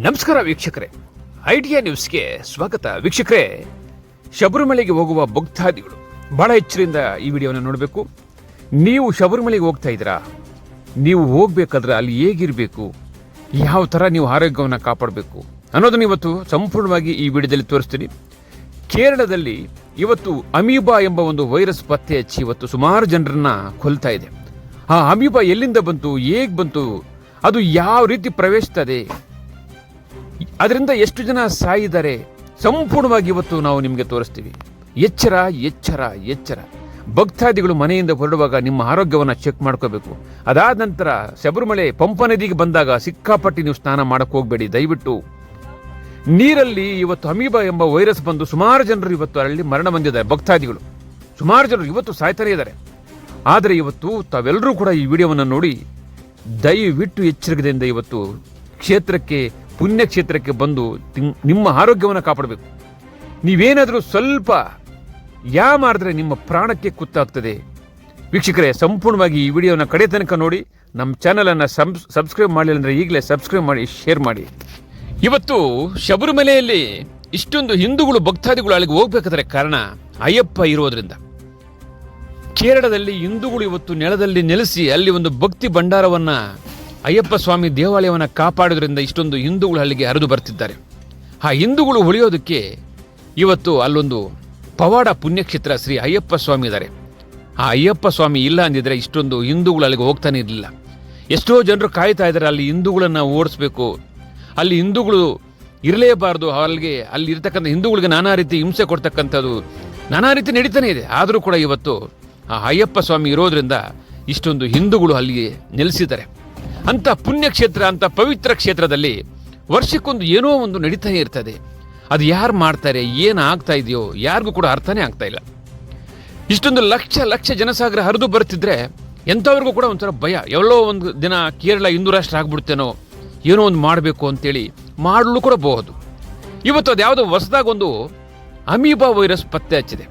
ನಮಸ್ಕಾರ ವೀಕ್ಷಕರೇ. ಐಡಿಯಾ ನ್ಯೂಸ್ಗೆ ಸ್ವಾಗತ. ವೀಕ್ಷಕರೇ, ಶಬರಿಮಲೆಗೆ ಹೋಗುವ ಭಕ್ತಾದಿಗಳು ಬಹಳ ಎಚ್ಚರಿಂದ ಈ ವಿಡಿಯೋನ ನೋಡಬೇಕು. ನೀವು ಶಬರಿಮಲೆಗೆ ಹೋಗ್ತಾ ಇದ್ದೀರಾ? ನೀವು ಹೋಗ್ಬೇಕಾದ್ರೆ ಅಲ್ಲಿ ಹೇಗಿರ್ಬೇಕು? ಯಾವ ಥರ ನೀವು ಆರೋಗ್ಯವನ್ನು ಕಾಪಾಡಬೇಕು? ಅನ್ನೋದನ್ನ ಇವತ್ತು ಸಂಪೂರ್ಣವಾಗಿ ಈ ವಿಡಿಯೋದಲ್ಲಿ ತೋರಿಸ್ತೀನಿ. ಕೇರಳದಲ್ಲಿ ಇವತ್ತು ಅಮೀಬಾ ಎಂಬ ಒಂದು ವೈರಸ್ ಪತ್ತೆ ಹಚ್ಚಿ ಇವತ್ತು ಸುಮಾರು ಜನರನ್ನ ಕೊಲ್ತಾ ಇದೆ. ಆ ಅಮೀಬಾ ಎಲ್ಲಿಂದ ಬಂತು? ಹೇಗೆ ಬಂತು? ಅದು ಯಾವ ರೀತಿ ಪ್ರವೇಶಿಸ್ತದೆ? ಅದರಿಂದ ಎಷ್ಟು ಜನ ಸಾಯಿದ್ದಾರೆ? ಸಂಪೂರ್ಣವಾಗಿ ಇವತ್ತು ನಾವು ನಿಮಗೆ ತೋರಿಸ್ತೀವಿ. ಎಚ್ಚರ ಎಚ್ಚರ ಎಚ್ಚರ. ಭಕ್ತಾದಿಗಳು ಮನೆಯಿಂದ ಹೊರಡುವಾಗ ನಿಮ್ಮ ಆರೋಗ್ಯವನ್ನು ಚೆಕ್ ಮಾಡ್ಕೋಬೇಕು. ಅದಾದ ನಂತರ ಶಬರಿಮಲೆ ಪಂಪ ನದಿಗೆ ಬಂದಾಗ ಸಿಕ್ಕಾಪಟ್ಟಿ ನೀವು ಸ್ನಾನ ಮಾಡಕ್ಕೆ ಹೋಗಬೇಡಿ. ದಯವಿಟ್ಟು ನೀರಲ್ಲಿ ಇವತ್ತು ಅಮೀಬಾ ಎಂಬ ವೈರಸ್ ಬಂದು ಸುಮಾರು ಜನರು ಇವತ್ತು ಅಲ್ಲಿ ಮರಣ ಹೊಂದಿದ್ದಾರೆ, ಭಕ್ತಾದಿಗಳು. ಸುಮಾರು ಜನರು ಇವತ್ತು ಸಾಯ್ತಾನೆ ಇದ್ದಾರೆ. ಆದರೆ ಇವತ್ತು ತಾವೆಲ್ಲರೂ ಕೂಡ ಈ ವಿಡಿಯೋವನ್ನು ನೋಡಿ ದಯವಿಟ್ಟು ಎಚ್ಚರಿಕೆಯಿಂದ ಇವತ್ತು ಕ್ಷೇತ್ರಕ್ಕೆ ಪುಣ್ಯ ಕ್ಷೇತ್ರಕ್ಕೆ ಬಂದು ನಿಮ್ಮ ಆರೋಗ್ಯವನ್ನು ಕಾಪಾಡಬೇಕು. ನೀವೇನಾದರೂ ಸ್ವಲ್ಪ ಯಾ ಮಾಡಿದ್ರೆ ನಿಮ್ಮ ಪ್ರಾಣಕ್ಕೆ ಕುತ್ತಾಗ್ತದೆ? ವೀಕ್ಷಕರೇ, ಸಂಪೂರ್ಣವಾಗಿ ಈ ವಿಡಿಯೋನ ಕಡೆ ತನಕ ನೋಡಿ, ನಮ್ಮ ಚಾನಲನ್ನು ಸಬ್ಸ್ಕ್ರೈಬ್ ಮಾಡಲಿಲ್ಲ ಅಂದರೆ ಈಗಲೇ ಸಬ್ಸ್ಕ್ರೈಬ್ ಮಾಡಿ, ಶೇರ್ ಮಾಡಿ. ಇವತ್ತು ಶಬರಿಮಲೆಯಲ್ಲಿ ಇಷ್ಟೊಂದು ಹಿಂದೂಗಳು, ಭಕ್ತಾದಿಗಳು ಅಲ್ಲಿಗೆ ಹೋಗ್ಬೇಕಾದ್ರೆ ಕಾರಣ ಅಯ್ಯಪ್ಪ ಇರೋದ್ರಿಂದ. ಕೇರಳದಲ್ಲಿ ಹಿಂದೂಗಳು ಇವತ್ತು ನೆಲದಲ್ಲಿ ನೆಲೆಸಿ ಅಲ್ಲಿ ಒಂದು ಭಕ್ತಿ ಭಂಡಾರವನ್ನು ಅಯ್ಯಪ್ಪ ಸ್ವಾಮಿ ದೇವಾಲಯವನ್ನು ಕಾಪಾಡೋದ್ರಿಂದ ಇಷ್ಟೊಂದು ಹಿಂದೂಗಳು ಅಲ್ಲಿಗೆ ಹರಿದು ಬರ್ತಿದ್ದಾರೆ. ಆ ಹಿಂದೂಗಳು ಉಳಿಯೋದಕ್ಕೆ ಇವತ್ತು ಅಲ್ಲೊಂದು ಪವಾಡ ಪುಣ್ಯಕ್ಷೇತ್ರ ಶ್ರೀ ಅಯ್ಯಪ್ಪ ಸ್ವಾಮಿ ಇದ್ದಾರೆ ಆ ಅಯ್ಯಪ್ಪ ಸ್ವಾಮಿ ಇಲ್ಲ ಅಂದಿದ್ರೆ ಇಷ್ಟೊಂದು ಹಿಂದೂಗಳು ಅಲ್ಲಿಗೆ ಹೋಗ್ತಾನೆ ಇರಲಿಲ್ಲ. ಎಷ್ಟೋ ಜನರು ಕಾಯ್ತಾ ಇದ್ದಾರೆ, ಅಲ್ಲಿ ಹಿಂದೂಗಳನ್ನು ಓಡಿಸ್ಬೇಕು. ಅಲ್ಲಿ ಹಿಂದೂಗಳು ಇರಲೇಬಾರದು, ಅಲ್ಲಿಗೆ, ಅಲ್ಲಿ ಇರ್ತಕ್ಕಂಥ ಹಿಂದೂಗಳಿಗೆ ನಾನಾ ರೀತಿ ಹಿಂಸೆ ಕೊಡ್ತಕ್ಕಂಥದ್ದು, ನಾನಾ ರೀತಿ ನಡೀತಾನೆ ಇದೆ. ಆದರೂ ಕೂಡ ಇವತ್ತು ಆ ಅಯ್ಯಪ್ಪ ಸ್ವಾಮಿ ಇರೋದ್ರಿಂದ ಇಷ್ಟೊಂದು ಹಿಂದೂಗಳು ಅಲ್ಲಿ ನೆಲೆಸಿದ್ದಾರೆ. ಅಂಥ ಪುಣ್ಯಕ್ಷೇತ್ರ, ಅಂಥ ಪವಿತ್ರ ಕ್ಷೇತ್ರದಲ್ಲಿ ವರ್ಷಕ್ಕೊಂದು ಏನೋ ಒಂದು ನಡೀತಾನೆ ಇರ್ತದೆ. ಅದು ಯಾರು ಮಾಡ್ತಾರೆ, ಏನು ಆಗ್ತಾ ಇದೆಯೋ, ಯಾರಿಗೂ ಕೂಡ ಅರ್ಥನೇ ಆಗ್ತಾ ಇಲ್ಲ. ಇಷ್ಟೊಂದು ಲಕ್ಷ ಲಕ್ಷ ಜನಸಾಗರ ಹರಿದು ಬರ್ತಿದ್ರೆ ಎಂಥವ್ರಿಗೂ ಕೂಡ ಒಂಥರ ಭಯ. ಎಲ್ಲೋ ಒಂದು ದಿನ ಕೇರಳ ಹಿಂದೂ ರಾಷ್ಟ್ರ ಆಗ್ಬಿಡ್ತೇನೋ, ಏನೋ ಒಂದು ಮಾಡಬೇಕು ಅಂತೇಳಿ ಮಾಡಲು ಕೂಡ ಬಹುದು. ಇವತ್ತು ಅದು ಯಾವುದೋ ಹೊಸದಾಗಿ ಒಂದು ಅಮೀಬಾ ವೈರಸ್ ಪತ್ತೆ ಹಚ್ಚಿದೆ.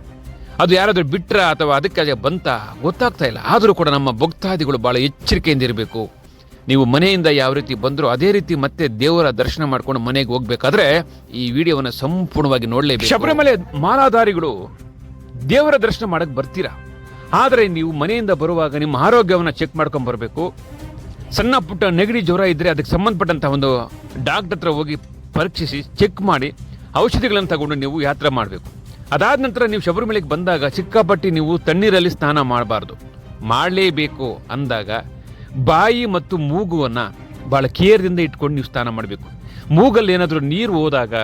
ಅದು ಯಾರಾದರೂ ಬಿಟ್ರ ಅಥವಾ ಅದಕ್ಕೆ ಬಂತ ಗೊತ್ತಾಗ್ತಾ ಇಲ್ಲ. ಆದರೂ ಕೂಡ ನಮ್ಮ ಭಕ್ತಾದಿಗಳು ಭಾಳ ಎಚ್ಚರಿಕೆಯಿಂದ ಇರಬೇಕು. ನೀವು ಮನೆಯಿಂದ ಯಾವ ರೀತಿ ಬಂದರೂ ಅದೇ ರೀತಿ ಮತ್ತೆ ದೇವರ ದರ್ಶನ ಮಾಡ್ಕೊಂಡು ಮನೆಗೆ ಹೋಗ್ಬೇಕಾದ್ರೆ ಈ ವಿಡಿಯೋವನ್ನು ಸಂಪೂರ್ಣವಾಗಿ ನೋಡಲೇಬೇಕು. ಶಬರಿಮಲೆ ಮಾಲಾಧಾರಿಗಳು ದೇವರ ದರ್ಶನ ಮಾಡಕ್ಕೆ ಬರ್ತೀರಾ? ಆದರೆ ನೀವು ಮನೆಯಿಂದ ಬರುವಾಗ ನಿಮ್ಮ ಆರೋಗ್ಯವನ್ನು ಚೆಕ್ ಮಾಡ್ಕೊಂಡು ಬರಬೇಕು. ಸಣ್ಣ ಪುಟ್ಟ ನೆಗಡಿ ಜ್ವರ ಇದ್ದರೆ ಅದಕ್ಕೆ ಸಂಬಂಧಪಟ್ಟಂಥ ಒಂದು ಡಾಕ್ಟರ್ ಹತ್ರ ಹೋಗಿ ಪರೀಕ್ಷಿಸಿ ಚೆಕ್ ಮಾಡಿ ಔಷಧಿಗಳನ್ನು ತಗೊಂಡು ನೀವು ಯಾತ್ರೆ ಮಾಡಬೇಕು. ಅದಾದ ನಂತರ ನೀವು ಶಬರಿಮಲೆಗೆ ಬಂದಾಗ ಸಿಕ್ಕಾಪಟ್ಟಿ ನೀವು ತಣ್ಣೀರಲ್ಲಿ ಸ್ನಾನ ಮಾಡಬಾರ್ದು. ಮಾಡಲೇಬೇಕು ಅಂದಾಗ ಬಾಯಿ ಮತ್ತು ಮೂಗುವನ್ನು ಭಾಳ ಕೇರ್ದಿಂದ ಇಟ್ಕೊಂಡು ನೀವು ಸ್ನಾನ ಮಾಡಬೇಕು. ಮೂಗಲ್ಲಿ ಏನಾದರೂ ನೀರು ಹೋದಾಗ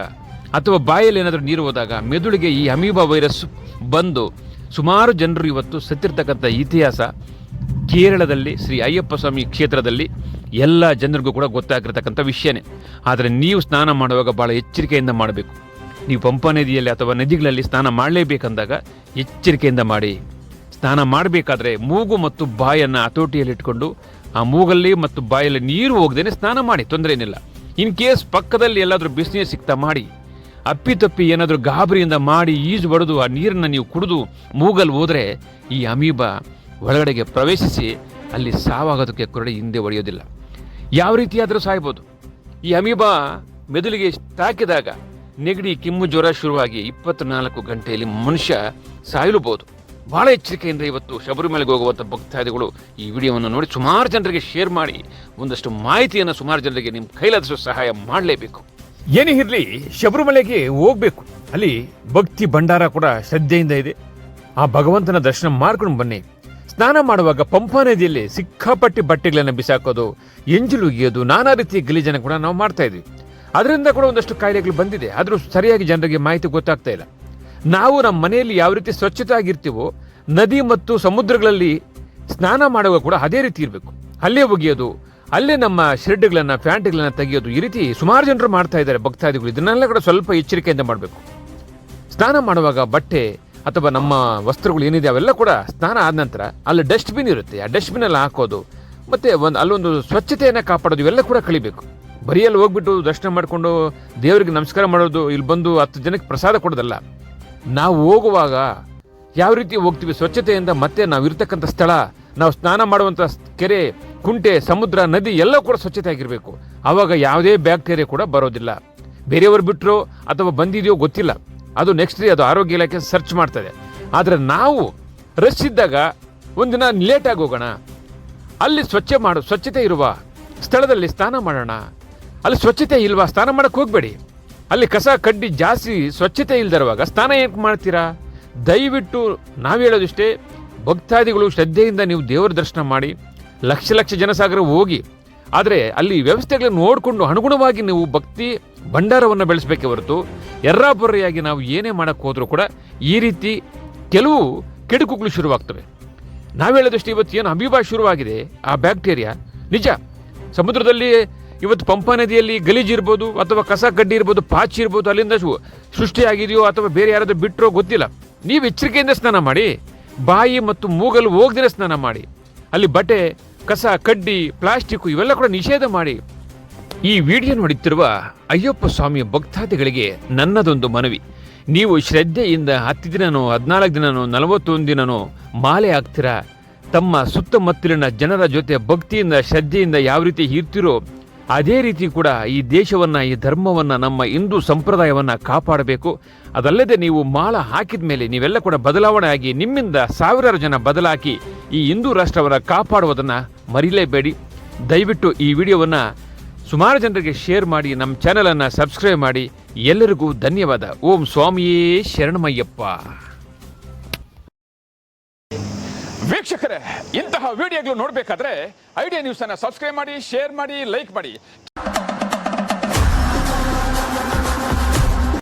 ಅಥವಾ ಬಾಯಲ್ಲಿ ಏನಾದರೂ ನೀರು ಹೋದಾಗ ಮೆದುಳಿಗೆ ಈ ಅಮೀಬಾ ವೈರಸ್ ಬಂದು ಸುಮಾರು ಜನರು ಇವತ್ತು ಸತ್ತಿರ್ತಕ್ಕಂಥ ಇತಿಹಾಸ ಕೇರಳದಲ್ಲಿ ಶ್ರೀ ಅಯ್ಯಪ್ಪ ಸ್ವಾಮಿ ಕ್ಷೇತ್ರದಲ್ಲಿ ಎಲ್ಲ ಜನರಿಗೂ ಕೂಡ ಗೊತ್ತಾಗಿರ್ತಕ್ಕಂಥ ವಿಷಯನೇ. ಆದರೆ ನೀವು ಸ್ನಾನ ಮಾಡುವಾಗ ಭಾಳ ಎಚ್ಚರಿಕೆಯಿಂದ ಮಾಡಬೇಕು. ನೀವು ಪಂಪ ನದಿಯಲ್ಲಿ ಅಥವಾ ನದಿಗಳಲ್ಲಿ ಸ್ನಾನ ಮಾಡಲೇಬೇಕಂದಾಗ ಎಚ್ಚರಿಕೆಯಿಂದ ಮಾಡಿ. ಸ್ನಾನ ಮಾಡಬೇಕಾದ್ರೆ ಮೂಗು ಮತ್ತು ಬಾಯನ್ನು ಹತೋಟಿಯಲ್ಲಿಟ್ಕೊಂಡು ಆ ಮೂಗಲ್ಲಿ ಮತ್ತು ಬಾಯಲ್ಲಿ ನೀರು ಹೋಗದೇನೆ ಸ್ನಾನ ಮಾಡಿ, ತೊಂದರೆ ಏನಿಲ್ಲ. ಇನ್ ಕೇಸ್ ಪಕ್ಕದಲ್ಲಿ ಎಲ್ಲಾದರೂ ಬಿಸಿನೀರು ಸಿಗ್ತಾ ಮಾಡಿ ಅಪ್ಪಿತಪ್ಪಿ ಏನಾದರೂ ಗಾಬರಿಯಿಂದ ಮಾಡಿ ಈಜು ಬಡಿದು ಆ ನೀರನ್ನು ನೀವು ಕುಡಿದು ಮೂಗಲ್ಲಿ ಹೋದರೆ ಈ ಅಮೀಬ ಒಳಗಡೆಗೆ ಪ್ರವೇಶಿಸಿ ಅಲ್ಲಿ ಸಾವಾಗೋದಕ್ಕೆ ಕೊರಡೆ ಹಿಂದೆ ಒಡೆಯೋದಿಲ್ಲ. ಯಾವ ರೀತಿಯಾದರೂ ಸಾಯ್ಬೋದು. ಈ ಅಮೀಬಾ ಮೆದುಳಿಗೆ ತಾಕಿದಾಗ ನೆಗಡಿ, ಕೆಮ್ಮು ಜ್ವರ ಶುರುವಾಗಿ ಇಪ್ಪತ್ನಾಲ್ಕು ಗಂಟೆಯಲ್ಲಿ ಮನುಷ್ಯ ಸಾಯಲೂಬಹುದು ಬಹಳ ಎಚ್ಚರಿಕೆಯಿಂದ ಇವತ್ತು ಶಬರಿಮಲೆಗೆ ಹೋಗುವಂಥ ಭಕ್ತಾದಿಗಳು ಈ ವಿಡಿಯೋವನ್ನು ನೋಡಿ ಸುಮಾರು ಜನರಿಗೆ ಶೇರ್ ಮಾಡಿ, ಒಂದಷ್ಟು ಮಾಹಿತಿಯನ್ನು ಸುಮಾರು ಜನರಿಗೆ ನಿಮ್ಮ ಕೈಲಾದಷ್ಟು ಸಹಾಯ ಮಾಡಲೇಬೇಕು. ಏನೇ ಇರಲಿ, ಶಬರಿಮಲೆಗೆ ಹೋಗಬೇಕು. ಅಲ್ಲಿ ಭಕ್ತಿ ಭಂಡಾರ ಕೂಡ ಶ್ರದ್ಧೆಯಿಂದ ಇದೆ. ಆ ಭಗವಂತನ ದರ್ಶನ ಮಾಡ್ಕೊಂಡು ಬನ್ನಿ. ಸ್ನಾನ ಮಾಡುವಾಗ ಪಂಪಾ ನದಿಯಲ್ಲಿ ಸಿಕ್ಕಾಪಟ್ಟಿ ಬಟ್ಟೆಗಳನ್ನು ಬಿಸಾಕೋದು, ಎಂಜಲು ಉಗಿಯೋದು ನಾನಾ ರೀತಿಯ ಗಲೀಜನ್ನು ಕೂಡ ನಾವು ಮಾಡ್ತಾ ಇದ್ವಿ. ಅದರಿಂದ ಕೂಡ ಒಂದಷ್ಟು ಕಾಯಿಲೆಗಳು ಬಂದಿದೆ. ಆದರೂ ಸರಿಯಾಗಿ ಜನರಿಗೆ ಮಾಹಿತಿ ಗೊತ್ತಾಗ್ತಾ ಇಲ್ಲ. ನಾವು ನಮ್ಮ ಮನೆಯಲ್ಲಿ ಯಾವ ರೀತಿ ಸ್ವಚ್ಛತೆ ಆಗಿರ್ತೀವೋ ನದಿ ಮತ್ತು ಸಮುದ್ರಗಳಲ್ಲಿ ಸ್ನಾನ ಮಾಡುವಾಗ ಕೂಡ ಅದೇ ರೀತಿ ಇರಬೇಕು. ಅಲ್ಲೇ ಒಗೆಯೋದು, ಅಲ್ಲೇ ನಮ್ಮ ಶರ್ಡ್ಗಳನ್ನು ಪ್ಯಾಂಟ್ಗಳನ್ನು ತೆಗೆಯೋದು ಈ ರೀತಿ ಸುಮಾರು ಜನರು ಮಾಡ್ತಾ ಇದ್ದಾರೆ, ಭಕ್ತಾದಿಗಳು. ಇದನ್ನೆಲ್ಲ ಕೂಡ ಸ್ವಲ್ಪ ಎಚ್ಚರಿಕೆಯಿಂದ ಮಾಡಬೇಕು. ಸ್ನಾನ ಮಾಡುವಾಗ ಬಟ್ಟೆ ಅಥವಾ ನಮ್ಮ ವಸ್ತ್ರಗಳು ಏನಿದೆ, ಅವೆಲ್ಲ ಕೂಡ ಸ್ನಾನ ಆದ ನಂತರ ಅಲ್ಲಿ ಡಸ್ಟ್ಬಿನ್ ಇರುತ್ತೆ. ಆ ಡಸ್ಟ್ಬಿನ್ ಅಲ್ಲಿ ಹಾಕೋದು, ಮತ್ತೆ ಒಂದು ಅಲ್ಲೊಂದು ಸ್ವಚ್ಛತೆಯನ್ನು ಕಾಪಾಡೋದು, ಇವೆಲ್ಲ ಕೂಡ ಕಳಿಬೇಕು ಬರೀ ಅಲ್ಲಿ ಹೋಗ್ಬಿಟ್ಟು ದರ್ಶನ ಮಾಡಿಕೊಂಡು ದೇವರಿಗೆ ನಮಸ್ಕಾರ ಮಾಡೋದು, ಇಲ್ಲಿ ಬಂದು ಹತ್ತು ಜನಕ್ಕೆ ಪ್ರಸಾದ ಕೊಡೋದಲ್ಲ. ನಾವು ಹೋಗುವಾಗ ಯಾವ ರೀತಿ ಹೋಗ್ತೀವಿ? ಸ್ವಚ್ಛತೆಯಿಂದ ಮತ್ತೆ ನಾವು ಇರ್ತಕ್ಕಂಥ ಸ್ಥಳ, ನಾವು ಸ್ನಾನ ಮಾಡುವಂಥ ಕೆರೆ, ಕುಂಟೆ, ಸಮುದ್ರ, ನದಿ ಎಲ್ಲ ಕೂಡ ಸ್ವಚ್ಛತೆ ಆಗಿರಬೇಕು. ಆವಾಗ ಯಾವುದೇ ಬ್ಯಾಕ್ಟೀರಿಯಾ ಕೂಡ ಬರೋದಿಲ್ಲ. ಬೇರೆಯವರು ಬಿಟ್ಟರೋ ಅಥವಾ ಬಂದಿದೆಯೋ ಗೊತ್ತಿಲ್ಲ. ಅದು ನೆಕ್ಸ್ಟ್ ಡೇ ಅದು ಆರೋಗ್ಯ ಇಲಾಖೆ ಸರ್ಚ್ ಮಾಡ್ತದೆ. ಆದರೆ ನಾವು ರಶ್ ಇದ್ದಾಗ ಒಂದಿನ ಲೇಟಾಗಿ ಹೋಗೋಣ. ಅಲ್ಲಿ ಸ್ವಚ್ಛ ಮಾಡು, ಸ್ವಚ್ಛತೆ ಇರುವ ಸ್ಥಳದಲ್ಲಿ ಸ್ನಾನ ಮಾಡೋಣ. ಅಲ್ಲಿ ಸ್ವಚ್ಛತೆ ಇಲ್ವಾ? ಸ್ನಾನ ಮಾಡೋಕ್ಕೆ ಹೋಗಬೇಡಿ. ಅಲ್ಲಿ ಕಸ ಕಡ್ಡಿ ಜಾಸ್ತಿ ಸ್ವಚ್ಛತೆ ಇಲ್ದಿರುವಾಗ ಸ್ನಾನ ಏನು ಮಾಡ್ತೀರಾ? ದಯವಿಟ್ಟು ನಾವು ಹೇಳೋದಿಷ್ಟೇ, ಭಕ್ತಾದಿಗಳು ಶ್ರದ್ಧೆಯಿಂದ ನೀವು ದೇವರ ದರ್ಶನ ಮಾಡಿ, ಲಕ್ಷ ಲಕ್ಷ ಜನಸಾಗರ ಹೋಗಿ, ಆದರೆ ಅಲ್ಲಿ ವ್ಯವಸ್ಥೆಗಳನ್ನು ನೋಡಿಕೊಂಡು ಅನುಗುಣವಾಗಿ ನೀವು ಭಕ್ತಿ ಭಂಡಾರವನ್ನು ಬೆಳೆಸಬೇಕೇ ಹೊರತು ಎರ್ರಾಬೊರ್ರೆಯಾಗಿ ನಾವು ಏನೇ ಮಾಡೋಕ್ಕೆ ಹೋದರೂ ಕೂಡ ಈ ರೀತಿ ಕೆಲವು ಕೆಡುಕುಗಳು ಶುರುವಾಗ್ತವೆ. ನಾವು ಹೇಳೋದಷ್ಟು ಇವತ್ತು ಏನು ಅಮೀಬಾ ಶುರುವಾಗಿದೆ, ಆ ಬ್ಯಾಕ್ಟೀರಿಯಾ. ನಿಜ, ಸಮುದ್ರದಲ್ಲಿ ಇವತ್ತು ಪಂಪಾ ನದಿಯಲ್ಲಿ ಗಲೀಜು ಇರ್ಬೋದು ಅಥವಾ ಕಸ ಕಡ್ಡಿ ಇರ್ಬೋದು, ಪಾಚಿ ಇರ್ಬೋದು, ಅಲ್ಲಿಂದ ಸೃಷ್ಟಿಯಾಗಿದೆಯೋ ಅಥವಾ ಬೇರೆ ಯಾರಾದರೂ ಬಿಟ್ಟರೋ ಗೊತ್ತಿಲ್ಲ. ನೀವು ಎಚ್ಚರಿಕೆಯಿಂದ ಸ್ನಾನ ಮಾಡಿ, ಬಾಯಿ ಮತ್ತು ಮೂಗಲು ಹೋಗದಿನ ಸ್ನಾನ ಮಾಡಿ. ಅಲ್ಲಿ ಬಟ್ಟೆ, ಕಸ, ಕಡ್ಡಿ, ಪ್ಲಾಸ್ಟಿಕ್ ಇವೆಲ್ಲ ಕೂಡ ನಿಷೇಧ ಮಾಡಿ. ಈ ವಿಡಿಯೋ ನೋಡುತ್ತಿರುವ ಅಯ್ಯಪ್ಪ ಸ್ವಾಮಿಯ ಭಕ್ತಾದಿಗಳಿಗೆ ನನ್ನದೊಂದು ಮನವಿ. ನೀವು ಶ್ರದ್ಧೆಯಿಂದ ಹತ್ತು ದಿನನೋ, ಹದಿನಾಲ್ಕು ದಿನನೋ, ನಲವತ್ತೊಂದು ದಿನನೋ ಮಾಲೆ ಆಗ್ತೀರಾ ತಮ್ಮ ಸುತ್ತಮುತ್ತಲಿನ ಜನರ ಜೊತೆ ಭಕ್ತಿಯಿಂದ, ಶ್ರದ್ಧೆಯಿಂದ ಯಾವ ರೀತಿ ಇರ್ತಿರೋ ಅದೇ ರೀತಿ ಕೂಡ ಈ ದೇಶವನ್ನು, ಈ ಧರ್ಮವನ್ನು, ನಮ್ಮ ಹಿಂದೂ ಸಂಪ್ರದಾಯವನ್ನು ಕಾಪಾಡಬೇಕು. ಅದಲ್ಲದೆ ನೀವು ಮಾಳ ಹಾಕಿದ ಮೇಲೆ ನೀವೆಲ್ಲ ಕೂಡ ಬದಲಾವಣೆ ಆಗಿ ನಿಮ್ಮಿಂದ ಸಾವಿರಾರು ಜನ ಬದಲಾಕಿ ಈ ಹಿಂದೂ ರಾಷ್ಟ್ರವನ್ನು ಕಾಪಾಡುವುದನ್ನು ಮರಿಲೇಬೇಡಿ. ದಯವಿಟ್ಟು ಈ ವಿಡಿಯೋವನ್ನು ಸುಮಾರು ಜನರಿಗೆ ಶೇರ್ ಮಾಡಿ, ನಮ್ಮ ಚಾನಲನ್ನು ಸಬ್ಸ್ಕ್ರೈಬ್ ಮಾಡಿ. ಎಲ್ಲರಿಗೂ ಧನ್ಯವಾದ. ಓಂ ಸ್ವಾಮಿಯೇ ಶರಣಮಯ್ಯಪ್ಪ. ವೀಕ್ಷಕರೇ ಇಂತಹ ವಿಡಿಯೋಗಳು ನೋಡಬೇಕಾದ್ರೆ ಐಡಿಯಾ ನ್ಯೂಸ್ ಅನ್ನ ಸಬ್ಸ್ಕ್ರೈಬ್ ಮಾಡಿ ಶೇರ್ ಮಾಡಿ ಲೈಕ್ ಮಾಡಿ.